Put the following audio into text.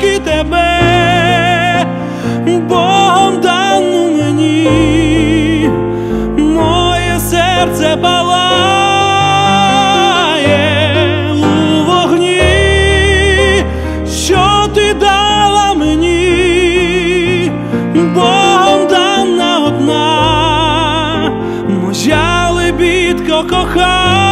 тільки тебе, Богом дану мені, моє серце палає у вогні, що ти дала мені, Богом дана одна, моя лебідко кохає.